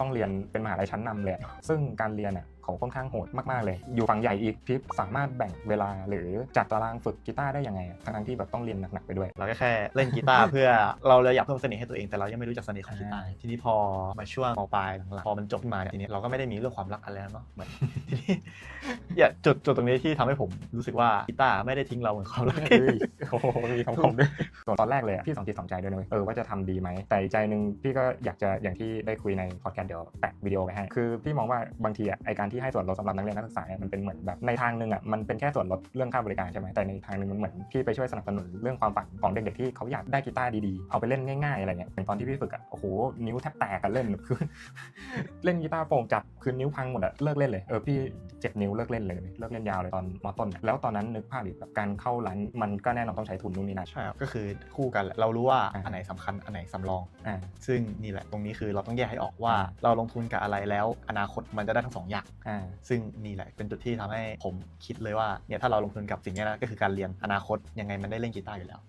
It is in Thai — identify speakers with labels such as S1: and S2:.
S1: ต้องเรียนเป็นมหาลัยชั้นนำเลย ซึ่งการเรียนอะเขาค่อนข้างโหดมากๆเลย อยู่ฝั่งใหญ่อีกพี่สามารถแบ่งเวลาหรือจัดตารางฝึกกีตาร์ได้ยังไงอะทั้งๆที่แบบต้องเรียนหนักๆไปด้วย
S2: เราก็แค่เล่นกีตาร์เพื่อเราเลยอยากเพิ่มเสน่ห์ให้ตัวเองแต่เรายังไม่รู้จักเสน่ห์ของกีตาร์
S1: อ่า
S2: ทีนี้พอมาช่วงมปลายหลังๆพอมันจบขึ้นมาเนี่ยทีนี้เราก็ไม่ได้มีเรื่องความรักอะไรแล้วเนาะเหมือนทีนี้ อย่าจุดจุดตรงนี้ที่ทำให้ผมรู้สึกว่ากีตาร์ไม่ได้ทิ้งเราเหมือนความรัก
S1: เฮ้ยโอ้โหมีคำคมด้วยส่วนตอนแรกเลยอะพี่สองจิตสองใจด้วยนะเว้ยเออว่าจะทำดีไหมแต่อีกใจหนึ่งพี่ก็อยากจะอย่างที่ได้คุยในพอดแคสต์เดี๋ยวแปะวิดีโอไปให้ คือพี่มองว่าบางทีอะไอการที่ให้ส่วนลดสำหรับนักเรียนนักศึกษาเนี่ยมันเป็นเหมือนแบบในทางหนึ่งอะมันเป็นแค่ส่วนลดเรื่องค่าบริการใช่ไหมแต่ในทางหนึ่งมันเหมือนพี่ไปช่วยสนับสนุนเรื่องความฝันของเด็กๆที่เขาอยากได้กีตาร์ดีๆเอาไปเล่นง่ายๆอะไรเงี้ยอย่างตอนที่พี่ฝึกอะโอ้โหนิ้วแทบแตกกันเล่นคือ เล่นกีตาร์โปร่งจับคือนิ้วพังหมดอะเลิกเล่นเลยเออพี่เจ็บนิ้วเลิกเล่นเลยเลิกเล่นยาวเลยตอนมต้นอะแล้วตอนนั้นนึกภาพดิแบบการเข้าร้านมันก็แน่นอนต้องใช้ทุนนู่นนี่นั่น
S2: ใช่ครับก็คือคู่กันแหละเรารู้ว่า
S1: อ่า
S2: อันไหนสำคัญอันไหนสำรอง
S1: อ่า
S2: ซึ่งนี่แหละตรงนี้คือเราต้องแยกให้ออกว่าเราลงทุนกับอะไรแล้ว อนาคตมันจะได้ทั้งสองอย่าง
S1: อ่า
S2: ซึ่งนี่แหละเป็นจุดที่ทำให้ผมคิดเลยว่าเนี่ยถ้าเราลงทุนกับสิ่งนี้นะก็คือการเรียนอนาคตยังไงมันได้เล่นกีตาร์อยู่แล้ว